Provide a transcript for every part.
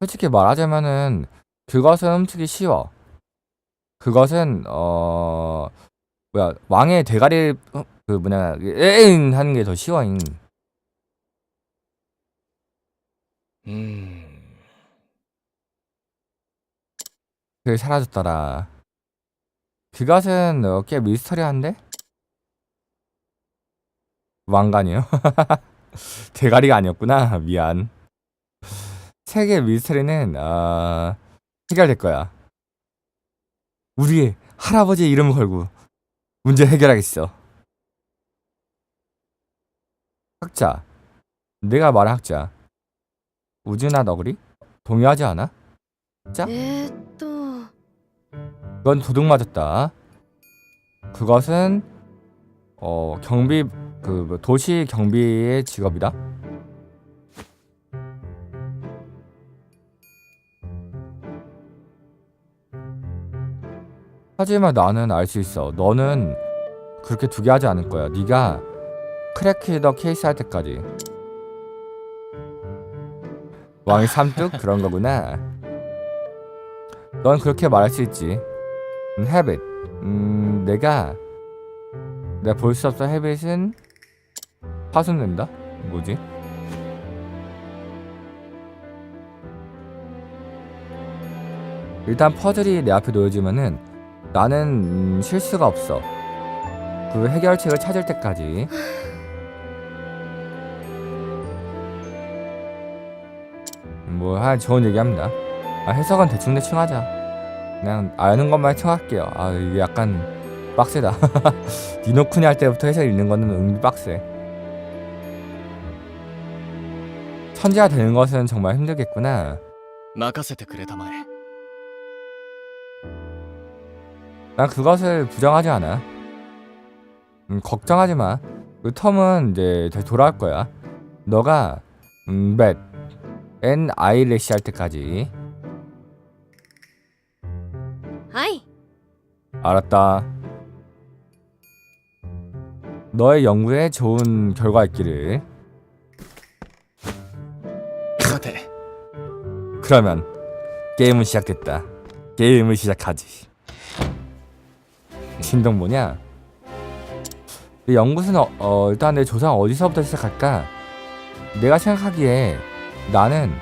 솔직히 말하자면은 그것은 훔치기 쉬워. 그것은 어 뭐야 왕의 대가리 어, 그 뭐냐 에잉 하는 게 더 쉬워잉. うーん 그게 사라졌더라. 그것은 어, 꽤 미스터리한데? 왕관이요? 대가리가 아니었구나. 미안. 세계 미스터리는 아 어, 해결될 거야. 우리 할아버지 이름 걸고 문제 해결하겠어. 학자. 내가 말한 학자. 우즈나 너구리? 동의하지 않아? 자? 네, 또. 이건 도둑 맞았다. 그것은 어 경비 그 도시 경비의 직업이다. 하지만 나는 알 수 있어. 너는 그렇게 두 개 하지 않을 거야. 네가 크래키더 케이스 할 때까지. 왕이 삼뚝 그런 거구나. 넌 그렇게 말할 수 있지. 음, habit. 음, 내가 내가 볼 수 없어 habit은 파손된다. 뭐지? 일단 퍼즐이 내 앞에 놓여지면은 나는 음, 실수가 없어. 그 해결책을 찾을 때까지. 뭐, 한 좋은 얘기합니다. 아, 해석은 대충 대충 하자. 그냥 아는 것만 청할게요. 아 이게 약간 빡세다. 니노쿠니 할 때부터 해석 읽는 거는 은근 빡세. 천재가 되는 것은 정말 힘들겠구나. 任せてくれたまえ 난 그것을 부정하지 않아. 음, 걱정하지 마. 그 텀은 이제 다시 돌아올 거야. 너가 음, 맷, 앤 아이래시 할 때까지. 하이. 알았다. 너의 연구에 좋은 결과 있기를. 그러면 게임은 시작됐다. 게임을 시작하지. 신동 뭐냐? 이 연구소는 어, 어, 일단 내 조상 어디서부터 시작할까? 내가 생각하기에 나는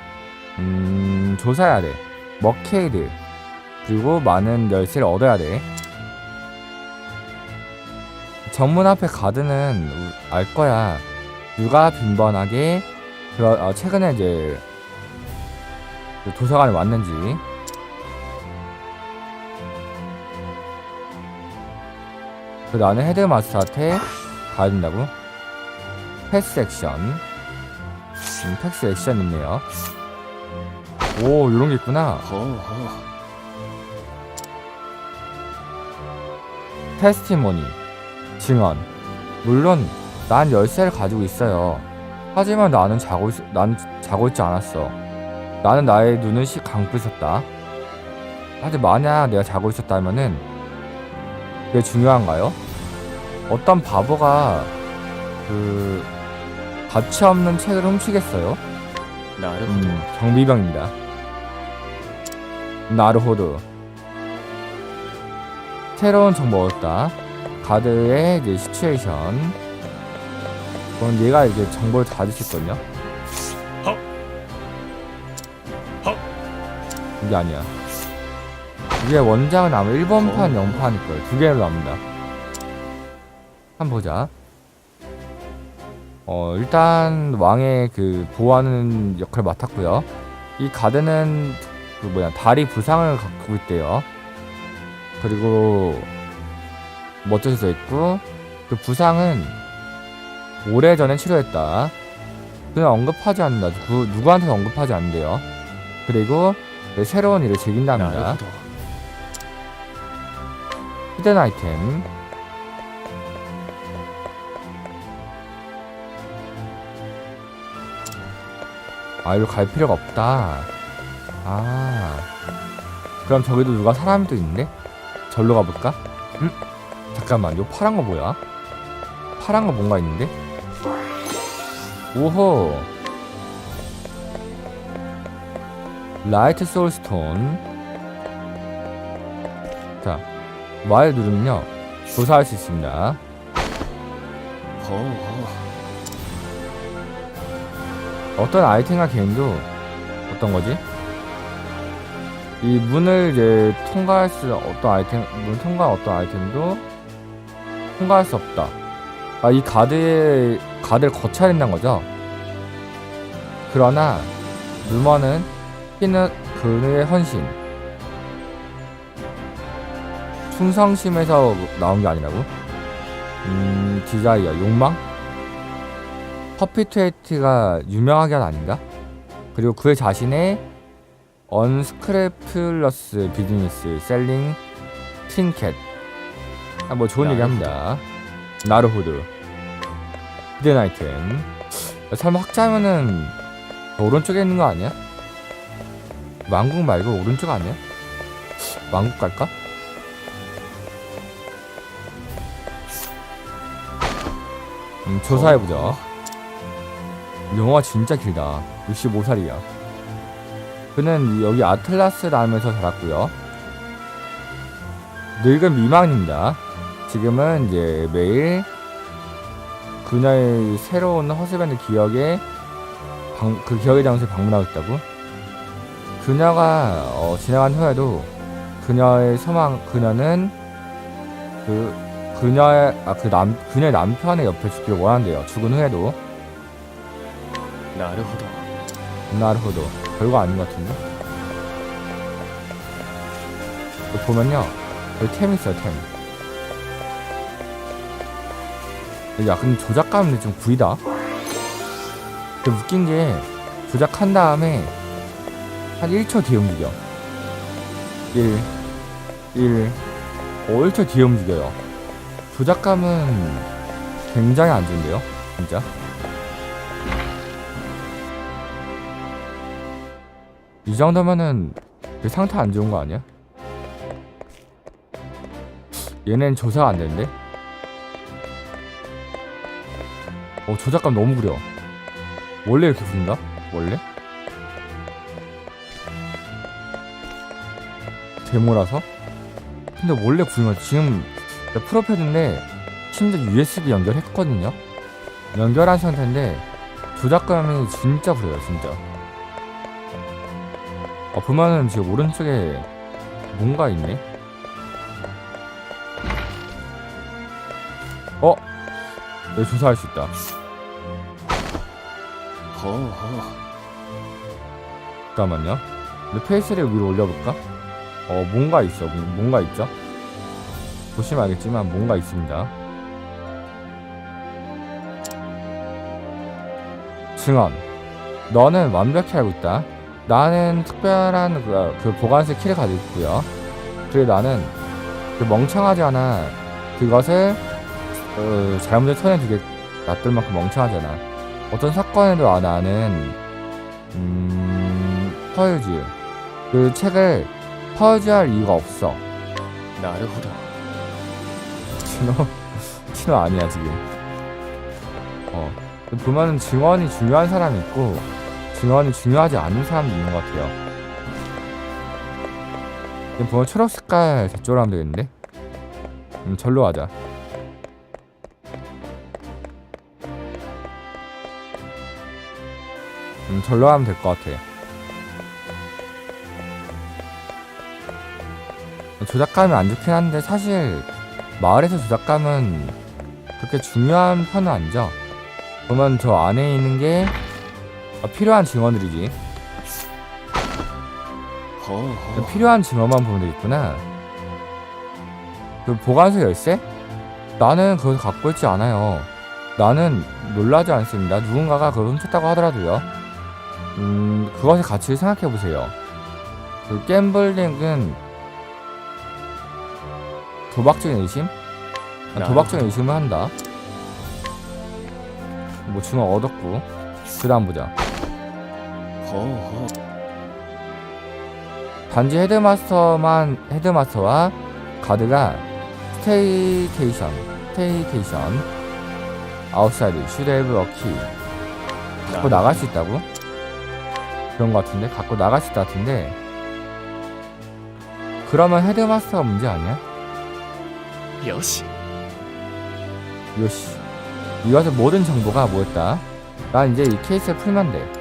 음, 조사해야 돼. 머케이드 그리고 많은 열쇠를 얻어야 돼. 정문 앞에 가드는 우- 알 거야. 누가 빈번하게 그, 어, 최근에 이제 그 도서관에 왔는지 그 나는 헤드마스터한테 가야 된다고? 패스 액션. 음, 패스 액션 있네요. 오 요런 게 있구나. 어, 어. 테스티모니 증언. 물론 난 열쇠를 가지고 있어요. 하지만 나는 자고 있, 난 자고 있지 않았어. 나는 나의 눈을 씩 감고 있었다. 하지만 만약 내가 자고 있었다면은 그게 중요한가요? 어떤 바보가 그 가치 없는 책을 훔치겠어요? 나를 음, 경비병입니다. 나르호드 새로운 정보 얻었다. 가드의 이제 시츄에이션. 그건 얘가 이제 정보를 다 주실걸요? 이게 아니야. 이게 원작은 아마 1번판, 0판일 거예요. 두 개를 납니다. 한번 보자. 어, 일단 왕의 그 보호하는 역할을 맡았고요. 이 가드는 그 뭐냐 다리 부상을 갖고 있대요. 그리고 멋져서 있고 그 부상은 오래 전에 치료했다. 그냥 언급하지 않는다. 그 누구한테도 언급하지 않는데요. 그리고 그 새로운 일을 즐긴답니다. 히든 아이템 아 여기로 갈 필요가 없다 아 그럼 저기도 누가 사람도 있는데? 절로 가볼까? 응? 잠깐만 요 파란 거 뭐야? 파란 거 뭔가 있는데? 오호 라이트 소울스톤 자 Y를 누르면요 조사할 수 있습니다 허허 어떤 아이템과 개인도 어떤 거지? 이 문을 이제 통과할 수 어떤 아이템 문 통과 어떤 아이템도 통과할 수 없다. 아, 이 가드에 가드를 거쳐야 된다는 거죠. 그러나 루머는 피는 그의 헌신 충성심에서 나온 게 아니라고? 음 디자이어 욕망? 퍼피트웨이트가 유명하게 한 아닌가? 그리고 그 자신의 언스크래플러스 비즈니스 셀링 트린켓 아, 뭐 좋은 얘기 합니다 나루호드 히든 아이템 설마 학자면은 오른쪽에 있는 거 아니야? 왕국 말고 오른쪽 아니야? 왕국 갈까? 음, 조사해보자 영화가 진짜 길다. 65살이야. 그는 여기 아틀라스 다음에서 자랐고요. 늙은 미망입니다. 지금은 이제 매일 그녀의 새로운 허스밴드 기억에 방, 그 기억의 장소에 방문하고 있다고. 그녀가 어, 지나간 후에도 그녀의 소망 그녀는 그 그녀의 아 그 남 그녀의 남편의 옆에 죽기를 원한대요. 죽은 후에도 나르호도. 나르호도. 별거 아닌 것 같은데? 여기 보면요. 여기 템 있어요, 템. 야, 근데 조작감이 좀 구이다. 근데 웃긴 게 조작한 다음에 한 1초 뒤에 움직여. 1, 1, 5일초 뒤에 움직여요. 조작감은 굉장히 안 좋은데요? 진짜? 이 정도면은 그 상태 안 좋은 거 아니야? 얘는 조사가 안 되는데? 어 조작감 너무 구려 원래 이렇게 구린다? 원래? 데모라서? 근데 원래 구린 거 지금 프로패드인데 심지어 USB 연결했거든요? 연결한 상태인데 조작감이 진짜 구려요 진짜 어, 아, 보면은 지금 오른쪽에 뭔가 있네. 어? 여기 조사할 수 있다. 허허. 잠깐만요. 내 페이스를 위로 올려볼까? 어, 뭔가 있어. 뭔가 있죠? 보시면 알겠지만 뭔가 있습니다. 증언. 너는 완벽히 알고 있다. 나는 특별한 그, 그 보관식 키를 가지고 있고요. 그리고 나는 그 멍청하지 않아 그것을 어, 잘못된 손에 두게 놔둘 만큼 멍청하지 않아. 어떤 사건에도 아, 나는 음, 퍼유즈 그 책을 퍼유즈할 이유가 없어. 나르호다. 진호 진호 아니야 지금. 어 보면은 증언이 중요한 사람이 있고 증언이 중요하지 않은 사람도 있는 것 같아요. 지금 보면 초록 색깔 대조로 하면 되겠는데? 음 절로 가자. 음 절로 하면 될 것 같아. 조작감이 안 좋긴 한데 사실 마을에서 조작감은 그렇게 중요한 편은 아니죠. 보면 저 안에 있는 게 아, 필요한 증언들이지. 필요한 증언만 보면 되겠구나. 그 보관소 열쇠? 나는 그걸 갖고 있지 않아요. 나는 놀라지 않습니다. 누군가가 그걸 훔쳤다고 하더라도요. 음, 그것의 가치를 생각해 보세요. 그 갬블링은 도박적인 의심? 아, 도박적인 의심을 한다. 뭐 증언 얻었고. 그 다음 보자. 어, 어. 단지 헤드마스터만 헤드마스터와 가드가 스테이케이션, 스테이케이션, 아웃사이드, 슈레브 어키 갖고 나갈 수 있다고? 그런 것 같은데 갖고 나갈 수 있다 같은데 그러면 헤드마스터 문제 아니야? 요시 요시 이와서 모든 정보가 뭐였다? 난 이제 이 케이스를 풀면 돼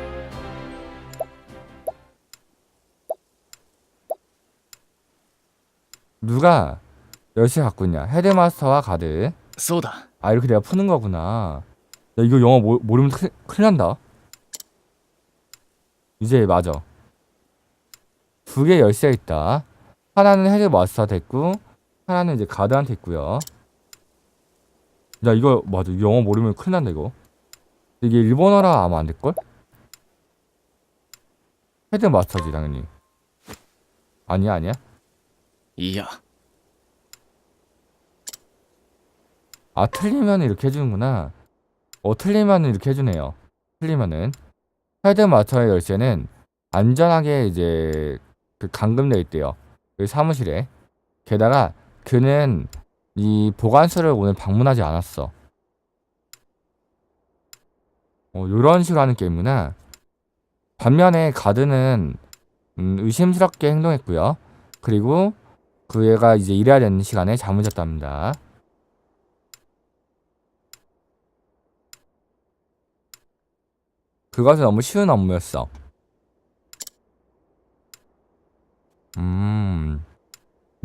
누가 열쇠 갖고 있냐? 헤드마스터와 가드. 쏘다. 아 이렇게 내가 푸는 거구나. 야 이거 영어 모, 모르면 큰, 큰일 난다. 이제 맞아. 두 개 열쇠 있다. 하나는 헤드마스터 됐고 하나는 이제 가드한테 있고요. 야 이거 맞아. 영어 모르면 큰일 난다 이거. 이게 일본어라 아마 안 될걸? 헤드마스터지 당연히. 아니야 아니야. いや아 틀리면 이렇게 해주는구나. 어 틀리면 이렇게 해주네요. 틀리면은. 헤드마스터의 열쇠는 안전하게 이제 그 감금돼 있대요. 그 사무실에. 게다가 그는 이 보관소를 오늘 방문하지 않았어. 어 요런 식으로 하는 게임이구나. 반면에 가드는 음, 의심스럽게 행동했고요. 그리고 그 애가 이제 일해야 되는 시간에 잠을 잤답니다 그것은 너무 쉬운 업무였어. 음,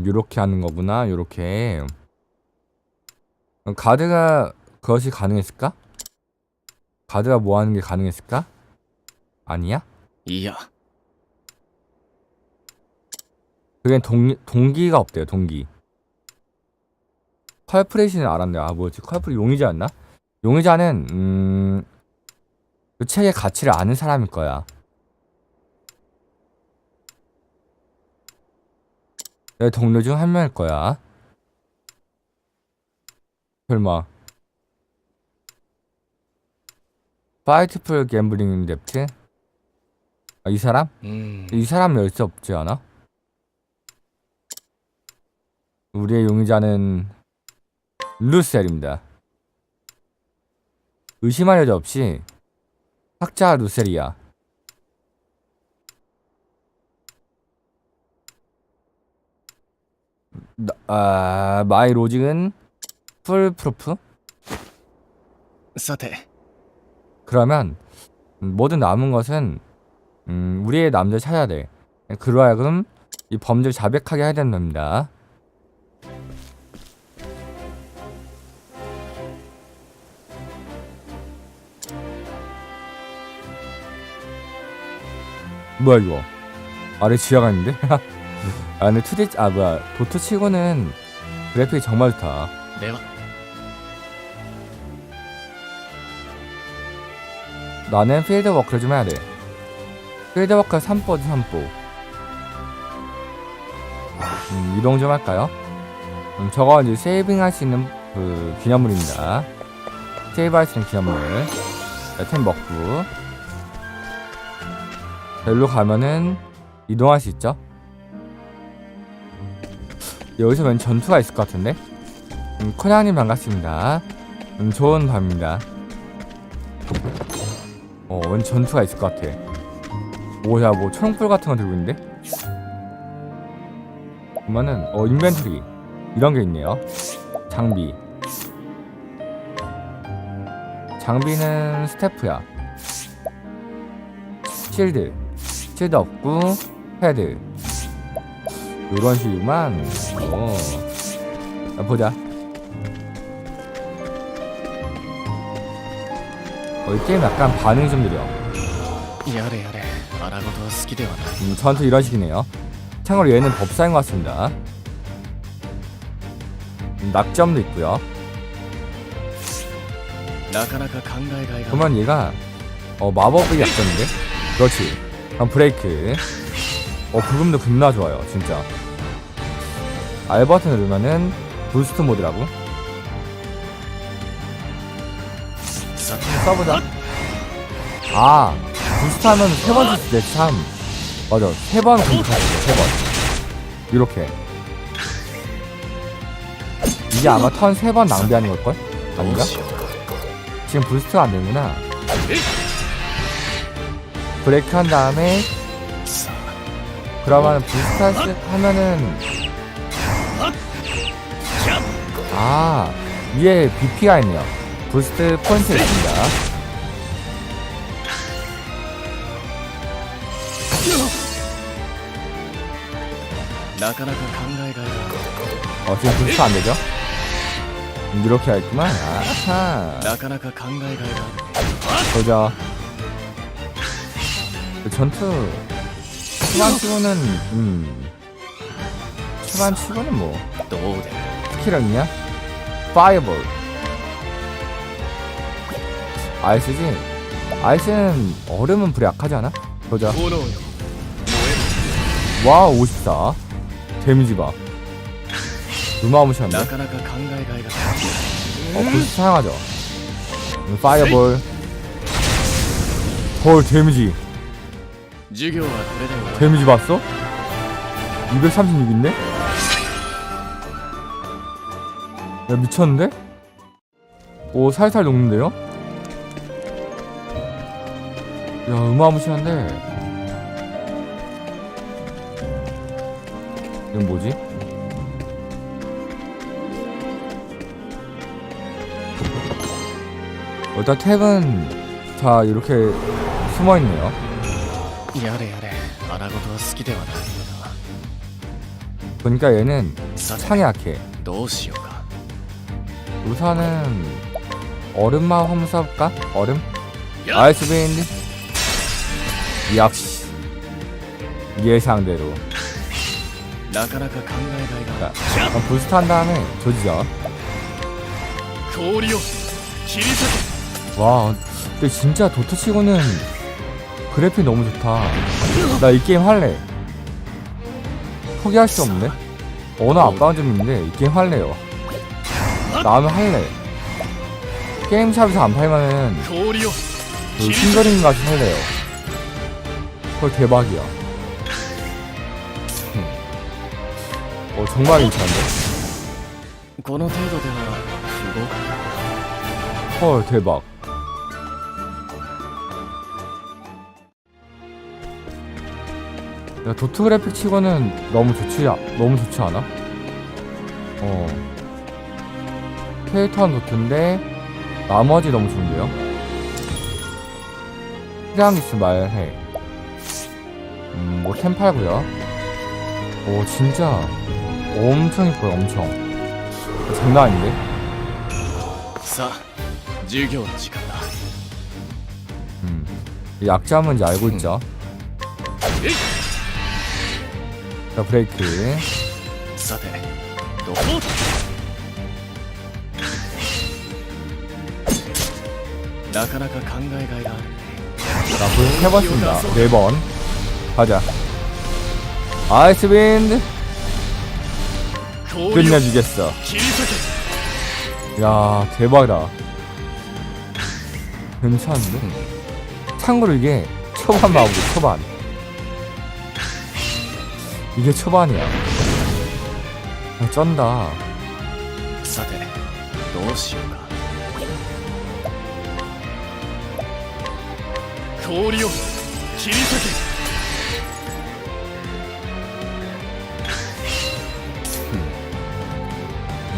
요렇게 하는 거구나, 요렇게. 가드가 그것이 가능했을까? 가드가 뭐 하는 게 가능했을까? 아니야? いや 그게 동, 동기가 없대요, 동기. 컬프레시는 알았네. 아, 뭐였지? 컬프레 용의자였나? 용의자는, 음, 그 책의 가치를 아는 사람일 거야. 내 동료 중 한 명일 거야. 설마. 파이트풀 갬블링 뎁트? 아, 이 사람? うーん이 사람 열쇠 없지 않아? 우리의 용의자는 루셀입니다. 의심할 여자 없이 학자 루셀이야. 나- 아, 마이 로직은 풀 프루프? さて 그러면 음, 모든 남은 것은 음, 우리의 남자를 찾아야 돼. 그로 하여금 이 범죄를 자백하게 해야 된답니다. 뭐야 이거? 아래 지하가 있는데? 아 근데 2D 아 뭐야 도트 치고는 그래픽이 정말 좋다. では 나는 필드 워크를 좀 해야 돼. 필드 워크 3포지 3포. 음, 이동 좀 할까요? 음, 저거 이제 세이빙 할 수 있는 그 기념물입니다. 세이브 할 수 있는 기념물. 자, 템 먹고. 자, 일로 가면은 이동할 수 있죠? 여기서 왠 전투가 있을 것 같은데? 음, 코냐님 반갑습니다. 음, 좋은 밤입니다. 어, 왠 전투가 있을 것 같아. 뭐야, 뭐 초롱불 같은 거 들고 있는데? 그러면은 어 인벤토리 이런 게 있네요. 장비. 장비는 스태프야. 실드. 스틸도 없고 패드. 요런 식만. 어. 아, 보자. 어, 게임 약간 반응이 좀 느려. 야래 야래. 알아고도 스키대와 음, 전투 이런 식이네요. 참고로 얘는 법사인 것 같습니다. 음, 낙점도 있고요. 그러면 얘가 어, 마법이 약점인데? 그렇지. 한 브레이크. 어 그 불금도 겁나 좋아요 진짜. 알 버튼을 누르면은 부스트 모드라고? 써보자. 아 부스트 하면 세 번 쓸수 있대 참. 맞아 세 번 공격하지 세번. 이렇게. 이게 아마 턴 세 번 낭비하는 걸걸? 아닌가? 지금 부스트가 안 되구나. 브레이크 한 다음에 그러면 비슷한 하면은 아 위에 BP가 있네요. 부스트 포인트 있습니다. 어 지금 부스트 안되죠? 이렇게 하겠구만. 아하. 보자. 그 전투 초반 치고는 음 초반 치고는 뭐 あるどうで 스킬은 있냐? 파이어볼 아이스지? 아이스는 얼음은 불이 약하지 않아? 보자 炎よ 와 54. 데미지 봐. 어마무시한데? なかなか考えがいが 어, 부스 사용하죠. 음, 파이어볼. 헐, 데미지. 데미지 봤어? 236인데? 야, 미쳤는데? 오, 살살 녹는데요? 야, 어마무시한데? 이건 뭐지? 일단 탭은 다 이렇게 숨어있네요 やれやれ荒事は好きではないの 보니까 얘는 ださて 창이 약해 どうしようか 우선은 얼음만 한번 써볼까? 얼음? 야! 아이스베인드 역시 예상대로 なかなか考えがいが 자 그럼 부스트 한 다음에 조지죠 氷を切り裂け 와 근데 진짜 도트치고는 그래픽 너무 좋다. 나 이 게임 할래. 포기할 수 없네. 어느 아빠운 점 있는데 이 게임 할래요. 나는 할래. 게임샵에서 안 팔면은 그 신저링 같이 할래요. 그걸 대박이야. 어 정말 괜찮은데? 헐 대박. 야 도트 그래픽 치고는 너무 좋지 아, 너무 좋지 않아? 어. 캐릭터는 도트인데 나머지 너무 좋은데요? 필요한 게 있으면 말해. 음, 뭐 템 팔고요. 오 진짜 엄청 이뻐요 엄청. 장난 아닌데? さあ授業の時間だ 음. 이 약점은 이제 알고 있죠. 자 브레이크. 자 해봤습니다. 4번. 가자. 아이스윈드. 끝내주겠어. 야 대박이다. 괜찮은데? 참고로 이게 초반 마법이 초반. 이게 초반이야. 아, 쩐다. さてどうしようか氷を切り裂け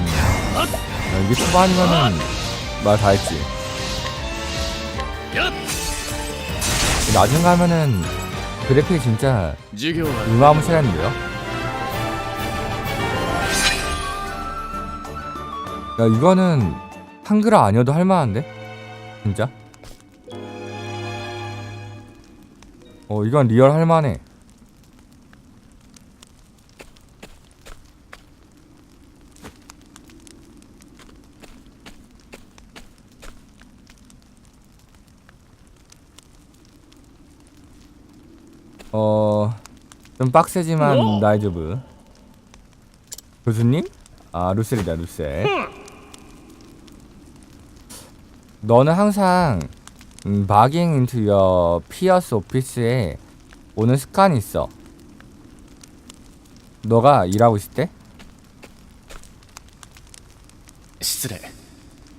야, 이게 초반이면은 말 다 했지. やっ 나중 가면은 그래픽 진짜 이마무시한데요 야 이거는 한글화 아니어도 할만한데? 진짜? 어 이건 리얼 할만해 좀 빡세지만 우와. 나이즈브 교수님? 아 루셀이다 루셀 너는 항상 음, 바깅 인투 여 피어스 오피스에 오는 습관이 있어 너가 일하고 있을 때? 失礼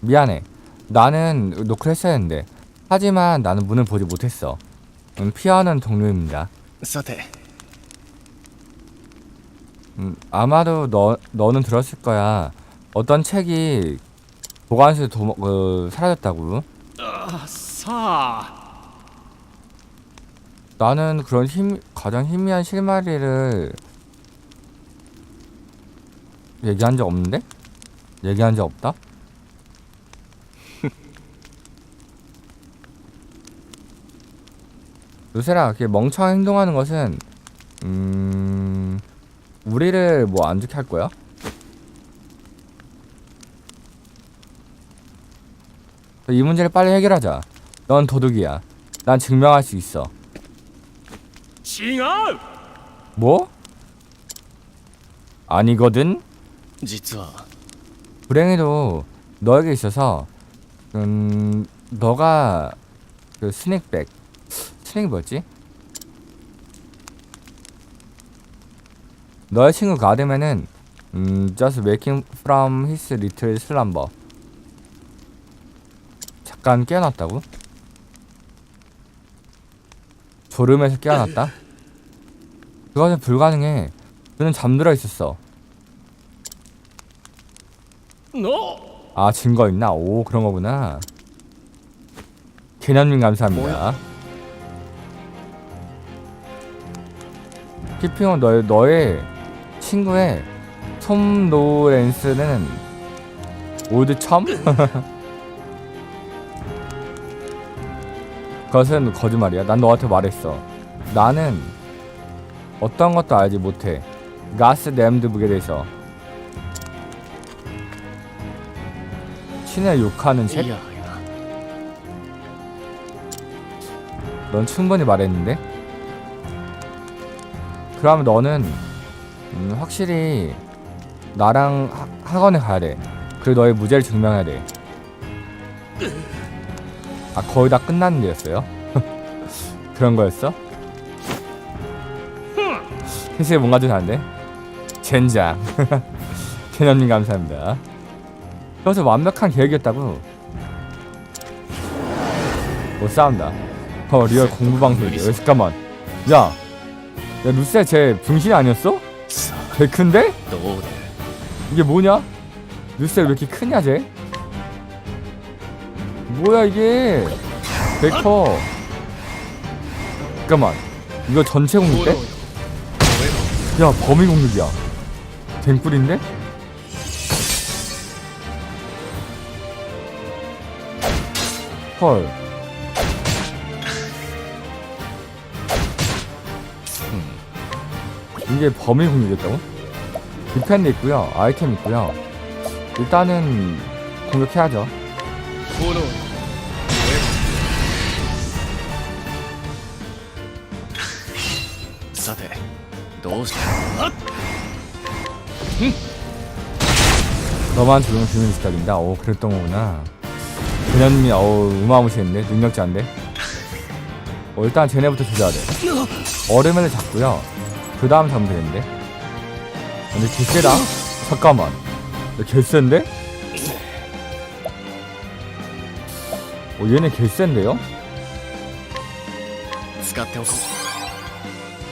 미안해 나는 노크를 했어야 했는데 하지만 나는 문을 보지 못했어 음, 피하는 동료입니다. さて 음, 아마도 너, 너는 들었을 거야. 어떤 책이 보관소에 도, 어, 사라졌다고. 아, 사. 나는 그런 힘, 가장 희미한 실마리를 얘기한 적 없는데? 얘기한 적 없다? 루세라, 그렇게 멍청 행동하는 것은, 음, 우리를 뭐 안 좋게 할 거야? 이 문제를 빨리 해결하자. 넌 도둑이야. 난 증명할 수 있어. 징아! 뭐? 아니거든. 진짜. 불행히도 너에게 있어서 음 너가 그 스낵백 스낵이 뭐였지? 너의 친구 가드맨은 음 just waking from his little slumber 잠깐 깨어났다고? 졸음에서 깨어났다? 그것은 불가능해 그는 잠들어 있었어 の아 증거 있나? 오 그런 거구나. 개념님 감사합니다. 피핑은 너의 너의 친구의 톰노렌스는 올드첨? 그것은 거짓말이야. 난 너한테 말했어. 나는 어떤 것도 알지 못해. 가스 냄드북에 대해서. 신을 욕하는 책? 넌 충분히 말했는데? 그럼 너는 음, 확실히 나랑 하, 학원에 가야 돼. 그리고 너의 무죄를 증명해야 돼. 아 거의 다 끝났는 데였어요? 그런 거였어? 사실 뭔가 좀 다른데? 젠장. 개념님 감사합니다. 그래서 완벽한 계획이었다고. 못 싸운다. 어 리얼 공부 방송이야. 야, 잠깐만. 야, 야 루세 쟤 병신이 아니었어? 왜 큰데? 너를 이게 뭐냐? 뉴셀 왜 이렇게 크냐 쟤? 뭐야 이게 백퍼 잠깐만 이거 전체 공격 때? 야 범위 공격이야 댕꿀인데? 헐 이게 범위 공격이었다고? 디펜드 있고요 아이템 있고요. 일단은 공격해야죠. 너만 조용히 주는 스타일입니다. 오 그랬던 거구나. 그녀님이 어우 우마무시했네. 능력자인데. 어, 일단 쟤네부터 조져야 돼. 얼음을 잡고요. 그 다음 사면 되겠는데? 근데 개쎄다? 잠깐만. 개쎈데? 어 얘네 개쎈데요?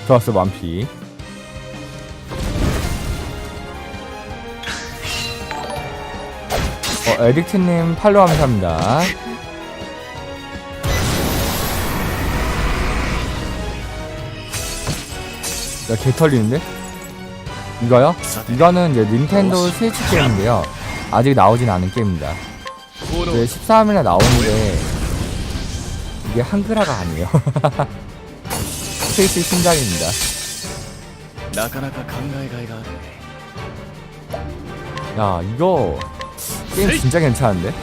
좋았어 만피. 어 에딕트님 팔로우 감사합니다. 야, 개 털리는데? 이거요? うさて 이거는 이제 닌텐도 스위치 게임인데요. 아직 나오진 않은 게임입니다. フォロー 이제 13일에 나오는데, 이게 한글화가 아니에요. 스위치 신작입니다. なかなか考えがいがあるね 야 이거 게임 진짜 괜찮은데?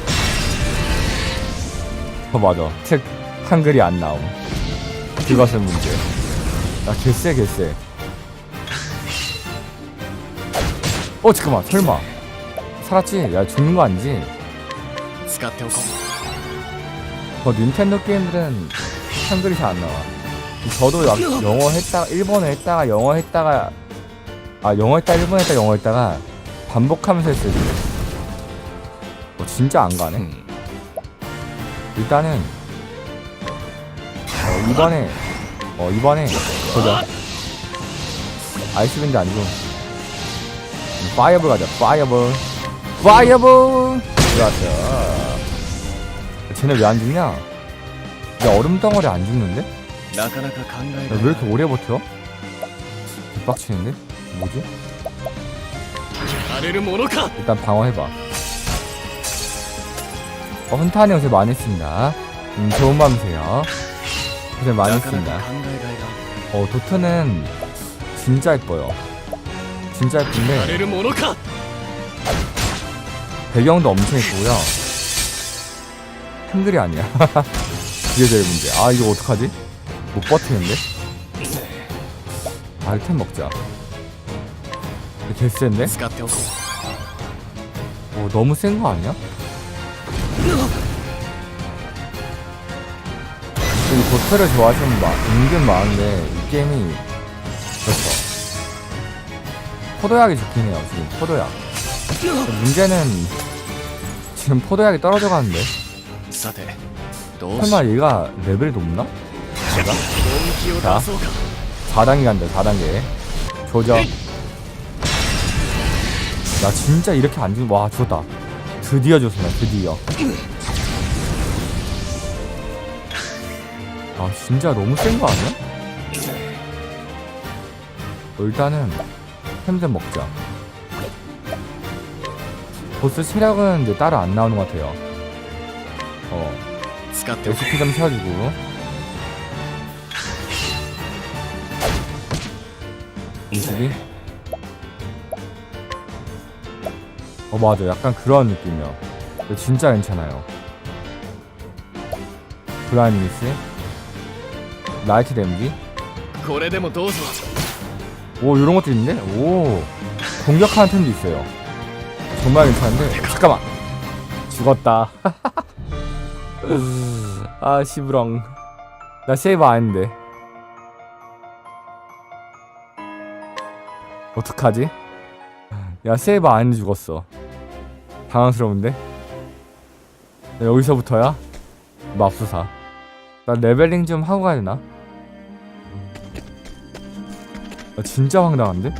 어 맞아 책 한글이 안 나옴 그것은 문제 야 개쎄 개쎄 어 잠깐만 설마. 살았지? 야 죽는 거 아니지? 뭐 닌텐도 게임들은 한글이 잘 안 나와. 저도 막 영어 했다가 일본어 했다가 영어 했다가 아 영어 했다 일본어 했다 영어 했다가 반복하면서 했어요 어, 진짜 안 가네. 일단은 어, 이번에 어 이번에 보자. 아이스밴드 아니고. 파이어볼 가자 파이어볼. 파이어볼! 들어왔어 쟤네 왜 안 죽냐? 야 얼음 덩어리 안 죽는데? 야왜 이렇게 오래 버텨? 빡치는데? 뭐지? 일단 방어해봐. 어, 헌타니 요새 많이 했습니다. 음, 좋은 밤이세요. 요새 많이 했습니다. 어 도트는 진짜 예뻐요. 진짜 근데 배경도 엄청 예쁘고요 한글이 아니야 이게 제일 문제 아 이거 어떡하지? 못 버티는데? 알템 먹자 개쎈데? 오 어, 너무 센 거 아니야? 이 도트를 좋아하시는 분 은근 많은데 이 게임이 포도약이 좋긴 해요 지금 포도약 문제는 지금 포도약이 떨어져 가는데 うさてどうし 설마 얘가 레벨이 높나? 제가? 本気を出そうか 4단계 간다 4단계 조져 나 진짜 이렇게 안 죽.. 와 죽었다 드디어 죽었어 드디어 아 진짜 너무 센 거 아니야? 어, 일단은 햄 좀 먹자 보스 체력은 이제 따로 안 나오는 것 같아요 어 使っておこ 레시피 좀 채워주고 인수기 어 맞아 약간 그런 느낌이야 근데 진짜 괜찮아요 브라이미스 라이트 데미지 うこれでもどうぞ 오 요런 것도 있는데 오. 공격하는 템도 있어요. 정말 괜찮은데 잠깐만. 죽었다. 아 시부렁. 나 세이브 안 했는데. 어떡하지? 야 세이브 안 죽었어. 당황스러운데? 야, 여기서부터야? 맙소사. 나 레벨링 좀 하고 가야 되나? 아, 진짜 황당한데?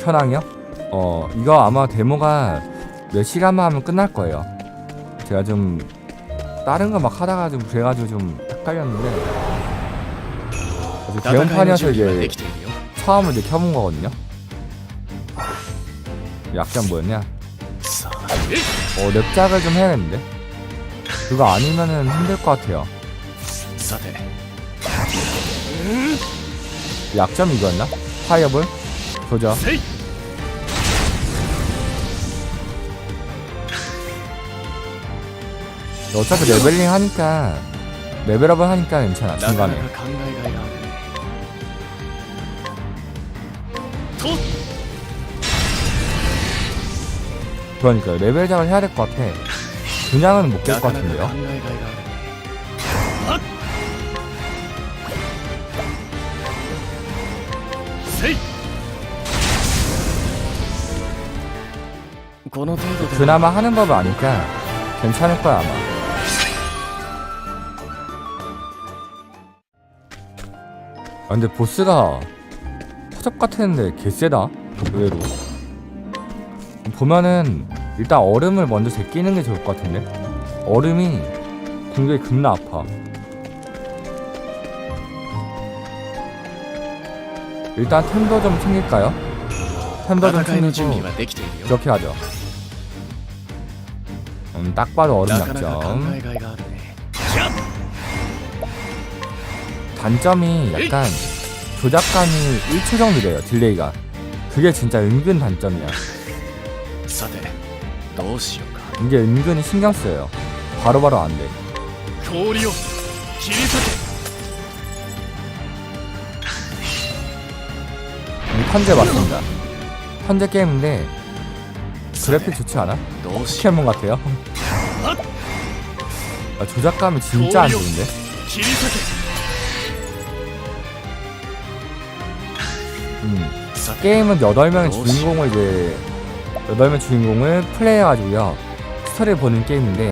편왕이요? 어 이거 아마 데모가 몇 시간만 하면 끝날 거예요. 제가 좀 다른 거 막 하다가 좀 그래가지고 좀 헷갈렸는데. 대형판이어서 이게 처음을 이제 켜본 거거든요. 약간 뭐였냐? 어 랩작을 좀 해야 되는데? 그거 아니면은 힘들 것 같아요. さて 약점 이거였나? 파이어볼? 도저 せい 어차피 레벨링 하니까 레벨업을 하니까 괜찮아 なかな 중간에 か考えがいがあるねと 그러니까요 레벨작을 해야 될 것 같아 그냥은 못 깰 な 것 かなか考 같은데요 えがいがあるねは 그나마 하는 법을 아니까 괜찮을 거야 아마. 아 근데 보스가 허접 같았는데 개쎄다 의외로 보면은 일단 얼음을 먼저 제끼는 게 좋을 것 같은데? 얼음이 굉장히 겁나 아파. 일단 템더 좀 챙길까요? 템더 좀 챙기고 이렇게 하죠. 음, 딱 봐도 얼음 약점. 단점이 약간 조작감이 1초 정도 돼요, 딜레이가. 그게 진짜 은근 단점이야. 이게 은근히 신경 쓰여요. 바로바로 바로 안 돼. 음, 현재 맞습니다. 현재 게임인데 그래픽 좋지 않아? 포켓몬 같아요. 아, 조작감이 진짜 안 좋은데? 음. 게임은 8명의 주인공을 이제 8명 주인공을 플레이해가지고요. 스토리를 보는 게임인데